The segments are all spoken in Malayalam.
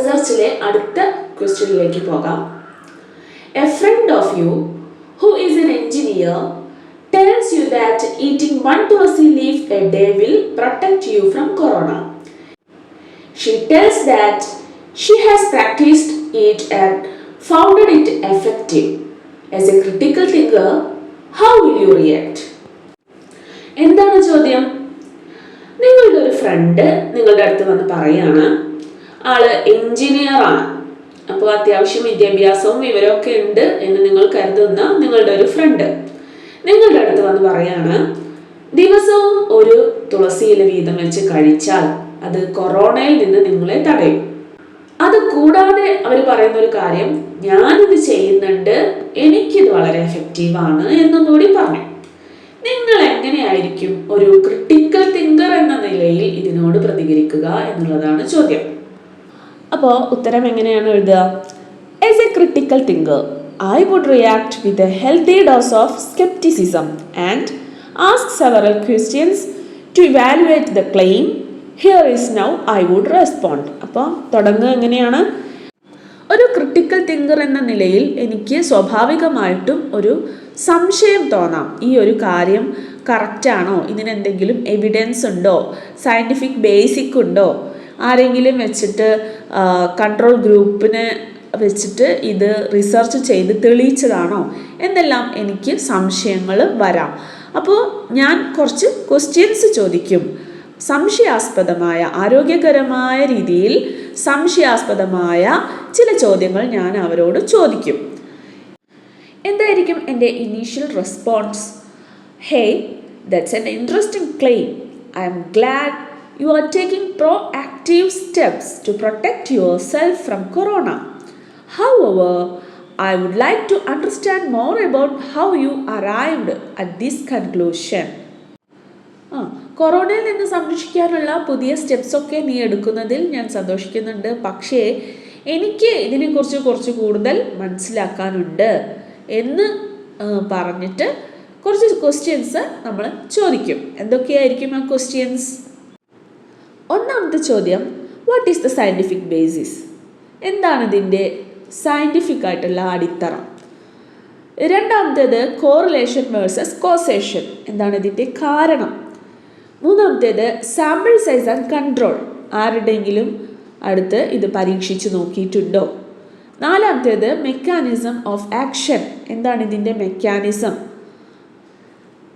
റിസർച്ചിലെ അടുത്ത ക്വസ്റ്റ്യനിലേക്ക് പോകാം a friend of you who is an engineer tells you that eating one tulsi leaf a day will protect you from corona. She tells that she has practiced it and found it effective. As a critical thinker, how will you react? എന്താണ് ചോദ്യം നിങ്ങളുടെ ഒരു ഫ്രണ്ട് നിങ്ങളുടെ അടുത്ത് വന്ന് പറയാണ് ആൾ എഞ്ചിനീയർ ആണ് അപ്പോൾ അത്യാവശ്യം വിദ്യാഭ്യാസവും വിവരമൊക്കെ ഉണ്ട് എന്ന് നിങ്ങൾ കരുതുന്ന നിങ്ങളുടെ ഒരു ഫ്രണ്ട് നിങ്ങളുടെ അടുത്ത് വന്ന് പറയാണ് ദിവസവും ഒരു തുളസിയില വീതം വെച്ച് കഴിച്ചാൽ അത് കൊറോണയിൽ നിന്ന് നിങ്ങളെ തടയും. അത് കൂടാതെ അവർ പറയുന്ന ഒരു കാര്യം ഞാനിത് ചെയ്യുന്നുണ്ട് എനിക്കിത് വളരെ എഫക്റ്റീവാണ് എന്നും കൂടി പറഞ്ഞു. നിങ്ങൾ എങ്ങനെയായിരിക്കും ഒരു ക്രിട്ടിക്കൽ തിങ്കർ എന്ന നിലയിൽ ഇതിനോട് പ്രതികരിക്കുക എന്നുള്ളതാണ് ചോദ്യം. അപ്പോൾ ഉത്തരം എങ്ങനെയാണ് എഴുതുക? As a critical thinker I would react with a healthy dose of scepticism and ask several questions to evaluate the claim here is now I would respond അപ്പോൾ തുടങ്ങുക എങ്ങനെയാണ്? ഒരു ക്രിട്ടിക്കൽ തിങ്കർ എന്ന നിലയിൽ എനിക്ക് സ്വാഭാവികമായിട്ടും ഒരു സംശയം തോന്നാം. ഈ ഒരു കാര്യം കറക്റ്റാണോ ഇതിനെന്തെങ്കിലും എവിഡൻസ് ഉണ്ടോ? സയന്റിഫിക് ബേസിക് ഉണ്ടോ? ആരെങ്കിലും വെച്ചിട്ട് കൺട്രോൾ ഗ്രൂപ്പിനെ വെച്ചിട്ട് ഇത് റിസർച്ച് ചെയ്ത് തെളിയിച്ചതാണോ എന്നെല്ലാം എനിക്ക് സംശയങ്ങൾ വരാം. അപ്പോൾ ഞാൻ കുറച്ച് ക്വസ്റ്റ്യൻസ് ചോദിക്കും. സംശയാസ്പദമായ ആരോഗ്യകരമായ രീതിയിൽ സംശയാസ്പദമായ ചില ചോദ്യങ്ങൾ ഞാൻ അവരോട് ചോദിക്കും. എന്തായിരിക്കും എന്റെ initial response hey that's an interesting claim I'm glad you are taking proactive steps to protect yourself from corona however I would like to understand more about how you arrived at this conclusion ആ കൊറോണയിൽ നിന്ന് സംരക്ഷിക്കാനുള്ള പുതിയ സ്റ്റെപ്സൊക്കെ നീ എടുക്കുന്നതിൽ ഞാൻ സന്തോഷിക്കുന്നുണ്ട്. പക്ഷേ എനിക്ക് ഇതിനെക്കുറിച്ച് കുറച്ച് കൂടുതൽ മനസ്സിലാക്കാനുണ്ട് എന്ന് പറഞ്ഞിട്ട് കുറച്ച് ക്വസ്റ്റ്യൻസ് നമ്മൾ ചോദിക്കും. എന്തൊക്കെയായിരിക്കും ആ ക്വസ്റ്റ്യൻസ് ഒന്നാമത്തെ ചോദ്യം what is the scientific basis എന്താണ് ഇതിന്റെ സയന്റിഫിക് ആയിട്ടുള്ള അടിത്തറ? രണ്ടാമത്തേത് കോറിലേഷൻ വേഴ്സസ് കോസേഷൻ എന്താണ് ഇതിന്റെ കാരണം? മൂന്നാമത്തേത് സാമ്പിൾ സൈസ് ആൻഡ് കൺട്രോൾ ആരുടെയെങ്കിലും അടുത്ത് ഇത് പരീക്ഷിച്ച് നോക്കിയിട്ടുണ്ടോ? നാലാമത്തേത് മെക്കാനിസം ഓഫ് ആക്ഷൻ എന്താണ് ഇതിന്റെ മെക്കാനിസം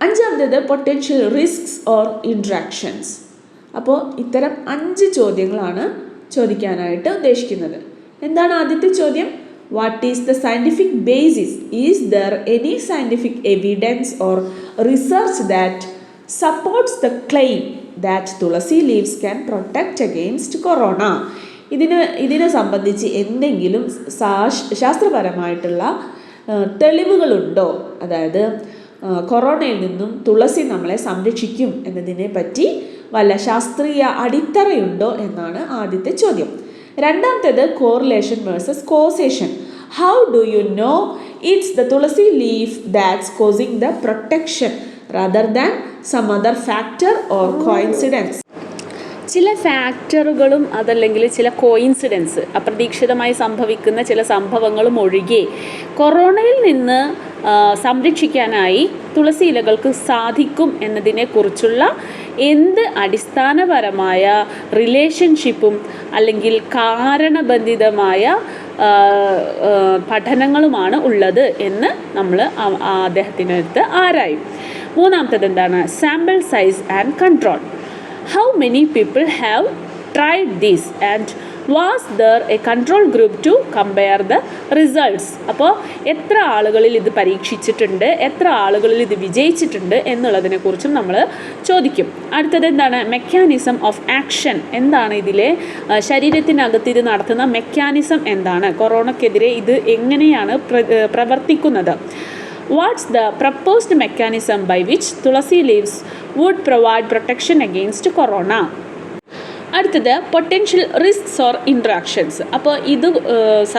അഞ്ചാമത്തേത് പൊട്ടൻഷ്യൽ റിസ്ക്സ് ഓർ ഇൻട്രാക്ഷൻസ് അപ്പോൾ ഇത്തരം അഞ്ച് ചോദ്യങ്ങളാണ് ചോദിക്കാനായിട്ട് ഉദ്ദേശിക്കുന്നത്. എന്താണ് ആദ്യത്തെ ചോദ്യം? What is the scientific basis is there any scientific evidence or research that supports the claim that tulsi leaves can protect against corona ഇതിന് ഇതിനെ സംബന്ധിച്ച് എന്തെങ്കിലും ശാസ്ത്രപരമായിട്ടുള്ള തെളിവുകളുണ്ടോ? അതായത് കൊറോണയിൽ നിന്നും തുളസി നമ്മളെ സംരക്ഷിക്കും എന്നതിനെ പറ്റി വല്ല ശാസ്ത്രീയ അടിത്തറയുണ്ടോ എന്നാണ് ആദ്യത്തെ ചോദ്യം. രണ്ടാമത്തേത് correlation versus causation how do you know it's the tulsi leaf that's causing the protection rather than some other factor or coincidence ചില ഫാക്ടറുകളും അതല്ലെങ്കിൽ ചില കോയിൻസിഡൻസ് അപ്രതീക്ഷിതമായി സംഭവിക്കുന്ന ചില സംഭവങ്ങളും ഒഴികെ കൊറോണയിൽ നിന്ന് സംരക്ഷിക്കാനായി തുളസി ഇലകൾക്ക് സാധിക്കും എന്നതിനെക്കുറിച്ചുള്ള എന്ത് അടിസ്ഥാനപരമായ റിലേഷൻഷിപ്പും അല്ലെങ്കിൽ കാരണബന്ധിതമായ പഠനങ്ങളുമാണ് ഉള്ളത് എന്ന് നമ്മൾ അദ്ദേഹത്തിനടുത്ത് ആരായും. മൂന്നാമത്തത് എന്താണ്? Sample size and control how many people have tried these and was there a control group to compare the results അപ്പോൾ എത്ര ആളുകളിൽ ഇത് പരീക്ഷിച്ചിട്ടുണ്ട് എത്ര ആളുകളിൽ ഇത് വിജയിച്ചിട്ടുണ്ട് എന്നുള്ളതിനെക്കുറിച്ചും നമ്മൾ ചോദിക്കും. അടുത്തത് എന്താണ്? മെക്കാനിസം ഓഫ് ആക്ഷൻ എന്താണ് ഇതിലെ ശരീരത്തിനകത്ത് ഇത് നടത്തുന്ന മെക്കാനിസം എന്താണ്? കൊറോണക്കെതിരെ ഇത് എങ്ങനെയാണ് പ്രവർത്തിക്കുന്നത്? What's the proposed mechanism by which tulsi leaves would provide protection against corona അടുത്തത് പൊട്ടൻഷ്യൽ റിസ്ക്സ് ഓർ ഇൻട്രാക്ഷൻസ് അപ്പോൾ ഇത്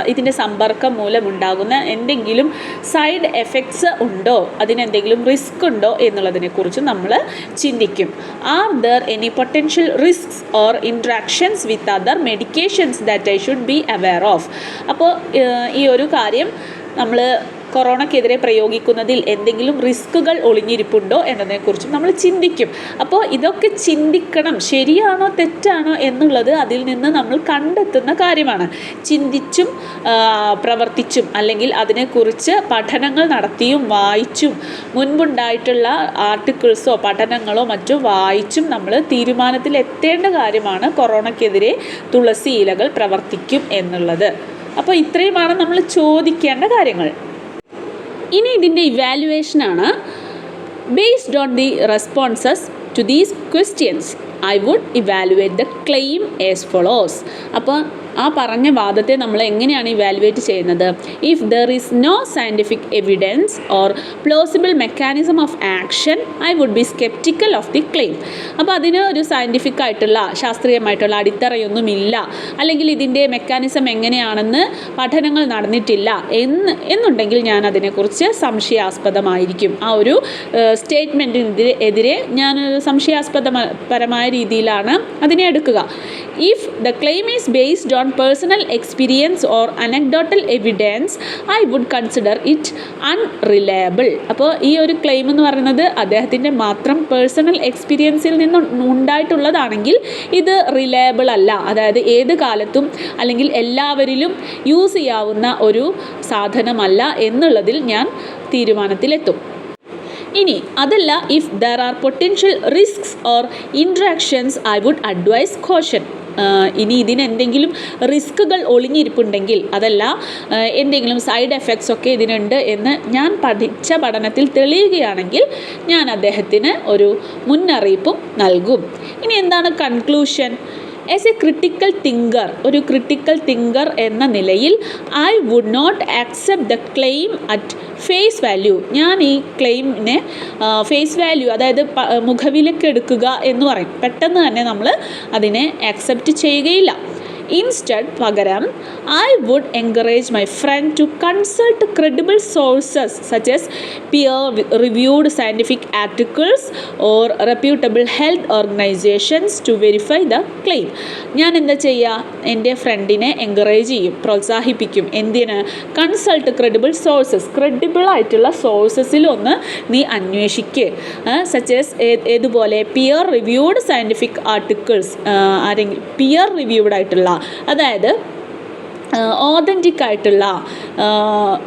ഇതിന്റെ സമ്പർക്കം മൂലമുണ്ടാകുന്ന എന്തെങ്കിലും സൈഡ് എഫക്ട്സ് ഉണ്ടോ? അതിനെന്തെങ്കിലും റിസ്ക് ഉണ്ടോ എന്നുള്ളതിനെക്കുറിച്ച് നമ്മൾ ചിന്തിക്കും. Are there any potential risks or interactions with other medications that I should be aware of അപ്പോൾ ഈ ഒരു കാര്യം നമ്മൾ കൊറോണയ്ക്കെതിരെ പ്രയോഗിക്കുന്നതിൽ എന്തെങ്കിലും റിസ്കുകൾ ഒളിഞ്ഞിരിപ്പുണ്ടോ എന്നതിനെക്കുറിച്ചും നമ്മൾ ചിന്തിക്കും. അപ്പോൾ ഇതൊക്കെ ചിന്തിക്കണം. ശരിയാണോ തെറ്റാണോ എന്നുള്ളത് അതിൽ നിന്ന് നമ്മൾ കണ്ടെത്തുന്ന കാര്യമാണ്. ചിന്തിച്ചും പ്രവർത്തിച്ചും അല്ലെങ്കിൽ അതിനെക്കുറിച്ച് പഠനങ്ങൾ നടത്തിയും വായിച്ചും മുൻപുണ്ടായിട്ടുള്ള ആർട്ടിക്കിൾസോ പഠനങ്ങളോ മറ്റോ വായിച്ചും നമ്മൾ തീരുമാനത്തിൽ എത്തേണ്ട കാര്യമാണ് കൊറോണയ്ക്കെതിരെ തുളസി ഇലകൾ പ്രവർത്തിക്കും എന്നുള്ളത്. അപ്പോൾ ഇത്രയുമാണ് നമ്മൾ ചോദിക്കേണ്ട കാര്യങ്ങൾ. ഇനി ഇതിന്റെ ഇവാലുവേഷനാണ് based on the responses to these questions I would evaluate the claim as follows അപ്പോൾ ആ പറഞ്ഞ വാദത്തെ നമ്മൾ എങ്ങനെയാണ് ഇവാലുവേറ്റ് ചെയ്യുന്നത്? If there is no scientific evidence or plausible mechanism of action I would be sceptical of the claim അപ്പോൾ അതിന് ഒരു സയന്റിഫിക് ആയിട്ടുള്ള ശാസ്ത്രീയമായിട്ടുള്ള അടിത്തറയൊന്നുമില്ല. അല്ലെങ്കിൽ ഇതിന്റെ മെക്കാനിസം എങ്ങനെയാണെന്ന് പഠനങ്ങൾ നടന്നിട്ടില്ല എന്ന് എന്നുണ്ടെങ്കിൽ ഞാൻ അതിനെക്കുറിച്ച് സംശയാസ്പദമായിരിക്കും. ആ ഒരു സ്റ്റേറ്റ്മെന്റിനെതിരെ എതിരെ ഞാൻ സംശയാസ്പദപരമായ രീതിയിലാണ് അതിനെ എടുക്കുക. If the claim is based on personal experience or anecdotal evidence I would consider it unreliable അപ്പോൾ ഈ ഒരു ക്ലെയിം എന്ന് പറയുന്നത് അദ്ദേഹത്തിന്റെ മാത്രം പേഴ്സണൽ എക്സ്പീരിയൻസിൽ നിന്ന് ഉണ്ടായിട്ടുള്ളതാണെങ്കിൽ ഇത് റിലയബിൾ അല്ല. അതായത് ഏത് കാലത്തും അല്ലെങ്കിൽ എല്ലാവരിലും യൂസ് ചെയ്യാവുന്ന ഒരു സാധനമല്ല എന്നുള്ളതിൽ ഞാൻ തീരുമാനത്തിലെത്തും. ഇനി അതല്ല if there are potential risks or interactions I would advise caution ഇനി ഇതിന് എന്തെങ്കിലും റിസ്കുകൾ ഒളിഞ്ഞിരിപ്പുണ്ടെങ്കിൽ അതല്ല എന്തെങ്കിലും സൈഡ് എഫക്ട്സ് ഒക്കെ ഇതിനുണ്ട് എന്ന് ഞാൻ പഠിച്ച പഠനത്തിൽ തെളിയുകയാണെങ്കിൽ ഞാൻ അദ്ദേഹത്തിന് ഒരു മുന്നറിയിപ്പും നൽകും. ഇനി എന്താണ് conclusion as a critical thinker ഒരു ക്രിട്ടിക്കൽ തിങ്കർ എന്ന നിലയിൽ I would not accept the claim at face value ഞാൻ ഈ ക്ലെയിമിനെ ഫേസ് വാല്യൂ അതായത് മുഖവിലക്കെടുക്കുക എന്ന് പറയും. പെട്ടെന്ന് തന്നെ നമ്മൾ അതിനെ ആക്സെപ്റ്റ് ചെയ്യുകയില്ല. ഇൻസ്റ്റഡ് പകരം I would encourage my friend to consult credible sources such as peer reviewed scientific articles or reputable health organisations to verify the claim ഞാൻ എന്താ ചെയ്യുക എന്റെ ഫ്രണ്ടിനെ എൻകറേജ് ചെയ്യും പ്രോത്സാഹിപ്പിക്കും. എന്തിന്? കൺസൾട്ട് ക്രെഡിബിൾ സോഴ്സസ് ക്രെഡിബിൾ ആയിട്ടുള്ള സോഴ്സസിൽ ഒന്ന് നീ അന്വേഷിക്കുക സച്ച് എസ് ഏതുപോലെ? പിയർ റിവ്യൂഡ് സയന്റിഫിക് ആർട്ടിക്കിൾസ് ആരെങ്കിലും പിയർ റിവ്യൂഡ് ആയിട്ടുള്ള അതായത് ഓതന്റിക് ആയിട്ടുള്ള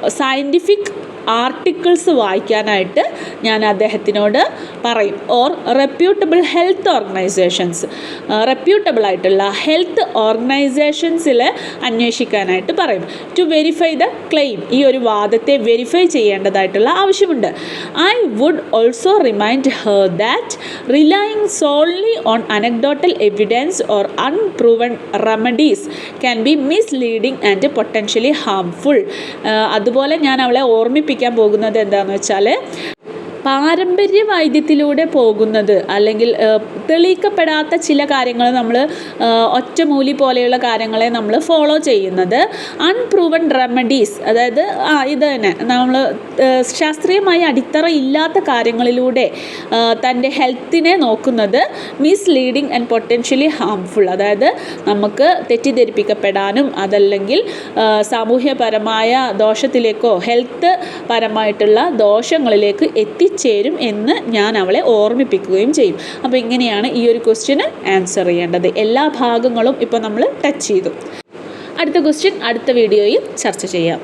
സയന്റിഫിക് ആർട്ടിക്കിൾസ് വായിക്കാനായിട്ട് ഞാൻ അദ്ദേഹത്തിനോട് പറയും. Or reputable health organisations reputable ആയിട്ടുള്ള ഹെൽത്ത് ഓർഗനൈസേഷൻസിൽ അന്വേഷിക്കാനായിട്ട് പറയും. ടു വെരിഫൈ ദ ക്ലെയിം ഈ ഒരു വാദത്തെ വെരിഫൈ ചെയ്യേണ്ടതായിട്ടുള്ള ആവശ്യമുണ്ട്. I would also remind her that relying solely on anecdotal evidence or unproven remedies can be misleading and potentially harmful അതുപോലെ ഞാൻ അവളെ ഓർമ്മിപ്പിക്കാൻ പോകുന്നത് എന്താണെന്ന് വെച്ചാൽ പാരമ്പര്യ വൈദ്യത്തിലൂടെ പോകുന്നത് അല്ലെങ്കിൽ തെളിയിക്കപ്പെടാത്ത ചില കാര്യങ്ങൾ നമ്മൾ ഒറ്റമൂലി പോലെയുള്ള കാര്യങ്ങളെ നമ്മൾ ഫോളോ ചെയ്യുന്നത്. അൺപ്രൂവൺ റെമഡീസ് അതായത് ആ ഇത് തന്നെ. നമ്മൾ ശാസ്ത്രീയമായി അടിത്തറ ഇല്ലാത്ത കാര്യങ്ങളിലൂടെ തന്റെ ഹെൽത്തിനെ നോക്കുന്നത് മിസ്ലീഡിങ് ആൻഡ് പൊട്ടൻഷ്യലി ഹാംഫുൾ. അതായത് നമുക്ക് തെറ്റിദ്ധരിപ്പിക്കപ്പെടാനും അതല്ലെങ്കിൽ സാമൂഹ്യപരമായ ദോഷത്തിലേക്കോ ഹെൽത്ത് പരമായിട്ടുള്ള ദോഷങ്ങളിലേക്ക് എത്തിച്ചേരും എന്ന് ഞാൻ അവളെ ഓർമ്മിപ്പിക്കുകയും ചെയ്യും. അപ്പോൾ ഇങ്ങനെയാണ് ഈ ഒരു ക്വസ്റ്റ്യന് ആൻസർ ചെയ്യേണ്ടത്. എല്ലാ ഭാഗങ്ങളും ഇപ്പോൾ നമ്മൾ ടച്ച് ചെയ്തു. അടുത്ത ക്വസ്റ്റ്യൻ അടുത്ത വീഡിയോയിൽ ചർച്ച ചെയ്യാം.